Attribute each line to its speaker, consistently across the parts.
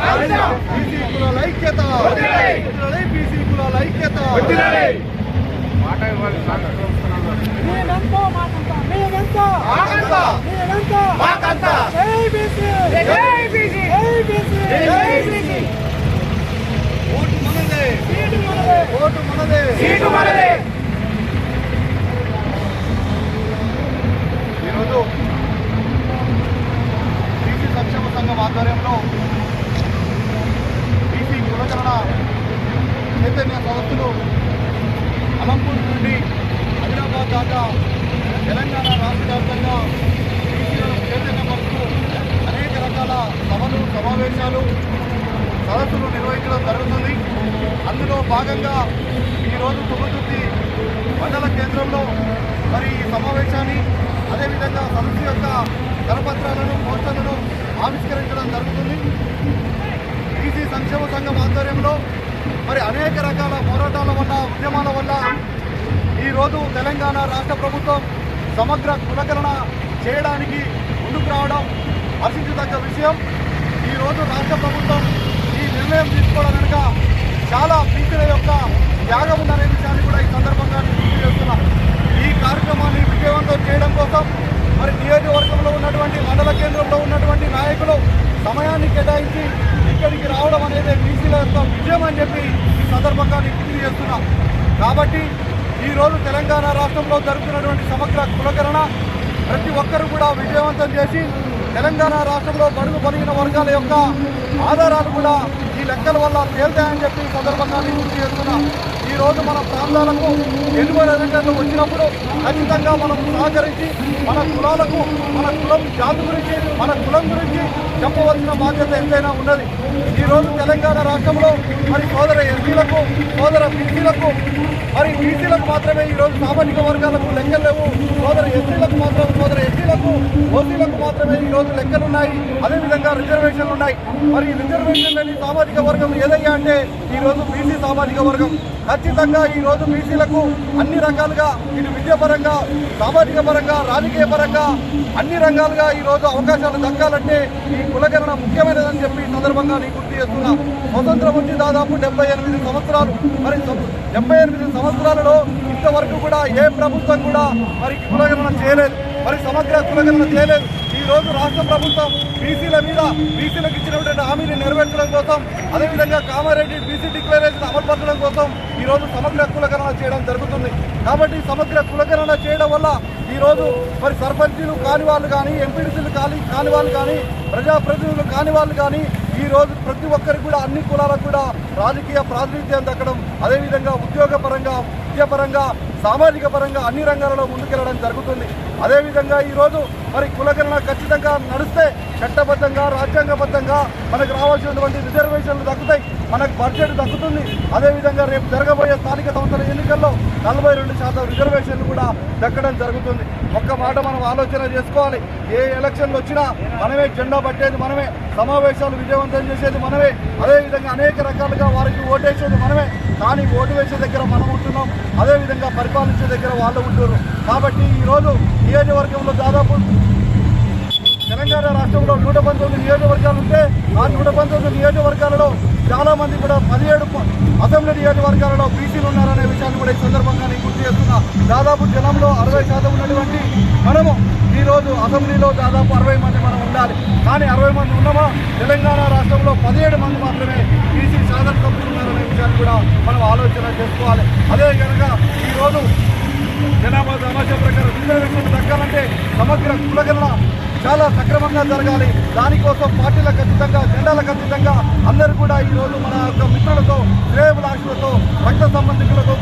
Speaker 1: BC కులాల ఐక్యత. BC కులాల ఐక్యత.
Speaker 2: మేమెంతో మాకంతా మేమెంతో
Speaker 1: మాకంత.
Speaker 2: మేమెంతో
Speaker 1: మాకంత.
Speaker 2: జై బీసీ
Speaker 1: జై
Speaker 2: బీసీ జై బీసీ
Speaker 1: జై బీసీ. ఓటు మనదే
Speaker 2: సీటు మనదే
Speaker 1: ఓటు మనదే
Speaker 2: సీటు మనదే
Speaker 1: ఈరోజు బీసీ సంక్షేమ సంఘం ఆధ్వర్యంలో బీసీ కులకరణ చైతన్య అలంపూర్ నుండి హైదరాబాద్ దాకా తెలంగాణ రాష్ట్ర వ్యాప్తంగా బీసీలను చైతన్యపరుస్తూ అనేక రకాల సభలు సమావేశాలు సదస్సులు నిర్వహించడం జరుగుతుంది. అందులో భాగంగా ఈరోజు తుమ్మతుర్తి మండల కేంద్రంలో మరి ఈ సమావేశాన్ని అదేవిధంగా సదస్సు యొక్క కరపత్రాలను పోస్టర్లను ఆవిష్కరించడం జరుగుతుంది. బీసీ సంక్షేమ సంఘం ఆధ్వర్యంలో మరి అనేక రకాల పోరాటాల వల్ల ఉద్యమాల వల్ల ఈరోజు తెలంగాణ రాష్ట్ర ప్రభుత్వం సమగ్ర కులకరణ చేయడానికి ముందుకు రావడం హర్షించదగ్గ విషయం. ఈరోజు రాష్ట్ర ప్రభుత్వం ఈ నిర్ణయం తీసుకోవడం వెనుక చాలా పీకుల యొక్క త్యాగం ఉందనే విషయాన్ని కూడా ఈ సందర్భంగా నేను గుర్తు ఈ కార్యక్రమాన్ని విజయవంతం చేయడం కోసం మరి నియోజకవర్గంలో ఉన్నటువంటి మండల కేంద్రంలో ఉన్నటువంటి నాయకులు సమయాన్ని కేటాయించి ఇక్కడికి రావడం అనేది బీసీల యొక్క విజయం అని చెప్పి ఈ సందర్భంగా నేను గుర్తు కాబట్టి ఈరోజు తెలంగాణ రాష్ట్రంలో జరుగుతున్నటువంటి సమగ్ర కులకరణ ప్రతి ఒక్కరు కూడా విజయవంతం చేసి తెలంగాణ రాష్ట్రంలో బడుగు బలిగిన వర్గాల యొక్క ఆధారాలు కూడా ఈ లెక్కల వల్ల తేలుతాయని చెప్పి సందర్భంగా నేను గుర్తు చేస్తున్నా. ఈ రోజు మన ప్రాంతాలకు ఎన్నికల అధికారులు వచ్చినప్పుడు ఖచ్చితంగా మనం సహకరించి మన కులాలకు మన కులం జాతి గురించి మన కులం గురించి చెప్పవలసిన బాధ్యత ఎంతైనా ఉన్నది. ఈరోజు తెలంగాణ రాష్ట్రంలో మరి సోదర ఎస్సీలకు సోదర బీసీలకు మరి బీసీలకు మాత్రమే ఈ రోజు సామాజిక వర్గాలకు లెక్కలు లేవు. సోదర ఎస్సీలకు మాత్రం సోదర ఎస్సీలకు ఓసీలకు మాత్రమే ఈ రోజు అదే రిజర్వేషన్లు ఉన్నాయి. మరి ఈ రిజర్వేషన్లని సామాజిక వర్గం ఏదయ్యా అంటే ఈ రోజు బీసీ సామాజిక వర్గం. ఖచ్చితంగా ఈరోజు బీసీలకు అన్ని రకాలుగా ఇటు విద్యాపరంగా సామాజిక పరంగా రాజకీయ పరంగా అన్ని రంగాలుగా ఈ రోజు అవకాశాలు దక్కాలంటే ఈ కులకరణ ముఖ్యమైనదని చెప్పి సందర్భంగా నేను గుర్తు చేస్తున్నా. స్వతంత్రం వచ్చి దాదాపు డెబ్బై ఎనిమిది సంవత్సరాలు. మరి డెబ్బై ఎనిమిది సంవత్సరాలలో ఇంతవరకు కూడా ఏ ప్రభుత్వం కూడా మరి కులగణన చేయలేదు. మరి సమగ్ర కులగణన చేయలేదు. ఈ రోజు రాష్ట్ర ప్రభుత్వం బీసీల మీద బీసీలకు ఇచ్చినటువంటి హామీని నెరవేర్చడం కోసం అదేవిధంగా కామారెడ్డి బీసీ డిక్లరేషన్ అమలుపరచడం కోసం ఈ రోజు సమగ్ర కులగణన చేయడం జరుగుతుంది. కాబట్టి సమగ్ర కులగణన చేయడం వల్ల ఈ రోజు మరి సర్పంచులు కాని వాళ్ళు కానీ ఎంపీడీసీలు కాని కాని వాళ్ళు కానీ ప్రజాప్రతినిధులు కాని వాళ్ళు కానీ ఈ రోజు ప్రతి ఒక్కరికి కూడా అన్ని కులాలకు కూడా రాజకీయ ప్రాతినిధ్యం దక్కడం అదేవిధంగా ఉద్యోగపరంగా విద్యాపరంగా సామాజిక పరంగా అన్ని రంగాలలో ముందుకెళ్ళడం జరుగుతుంది. అదేవిధంగా ఈరోజు మరి కులకరణ ఖచ్చితంగా నడిస్తే చట్టబద్ధంగా రాజ్యాంగబద్ధంగా మనకు రావాల్సినటువంటి రిజర్వేషన్లు దక్కుతాయి మనకు బడ్జెట్ దక్కుతుంది. అదేవిధంగా రేపు జరగబోయే స్థానిక సంస్థల ఎన్నికల్లో నలభై రెండు శాతం రిజర్వేషన్లు కూడా దక్కడం జరుగుతుంది. ఒక్క మాట మనం ఆలోచన చేసుకోవాలి. ఏ ఎలక్షన్లు వచ్చినా మనమే జెండా పట్టేది మనమే సమావేశాలు విజయవంతం చేసేది మనమే అదేవిధంగా అనేక రకాలుగా వారికి ఓటేసేది మనమే. కానీ ఓటు వేసే దగ్గర మనం ఉంటున్నాం. అదేవిధంగా పరిపాలించే దగ్గర వాళ్ళు ఉంటారు కాబట్టి ఈరోజు నియోజకవర్గంలో దాదాపు తెలంగాణ రాష్ట్రంలో నూట పంతొమ్మిది నియోజకవర్గాలు ఉంటే ఆ నూట పంతొమ్మిది నియోజకవర్గాలలో చాలామంది కూడా పదిహేడు అసెంబ్లీ నియోజకవర్గాలలో బీసీలు ఉన్నారనే విషయాన్ని కూడా ఈ సందర్భంగా నేను గుర్తు చేస్తున్నా. దాదాపు జనంలో అరవై శాతం ఉన్నటువంటి మనము ఈ రోజు అసెంబ్లీలో దాదాపు అరవై మంది మనం ఉండాలి. కానీ అరవై మంది ఉన్నామా? తెలంగాణ రాష్ట్రంలో పదిహేడు మంది మాత్రమే బీసీ సాధన సభ్యులు విషయాన్ని కూడా మనం ఆలోచన చేసుకోవాలి. అదే కనుక ఈరోజు జనాభా సమాచార ప్రకారం రిజర్వేషన్ దక్కాలంటే సమగ్ర కులగణన చాలా సక్రమంగా జరగాలి. దానికోసం పార్టీల ఖచ్చితంగా జెండాలకు ఖచ్చితంగా అందరూ కూడా ఈ రోజు మన యొక్క మిత్రులతో శ్రేయభిలాషులతో రక్త సంబంధికులతో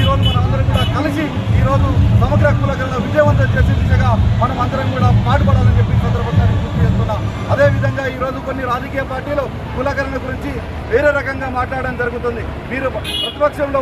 Speaker 1: ఈరోజు ఈ రోజు అందరం కూడా కలిసి ఈ రోజు సమగ్ర కులగణన విజయవంతం చేసే దిశగా మనం అందరం కూడా పాటుపడాలని చెప్పి కొన్ని రాజకీయ పార్టీలు కులకరణ గురించి వేరే రకంగా మాట్లాడడం జరుగుతుంది. మీరు ప్రతిపక్షంలో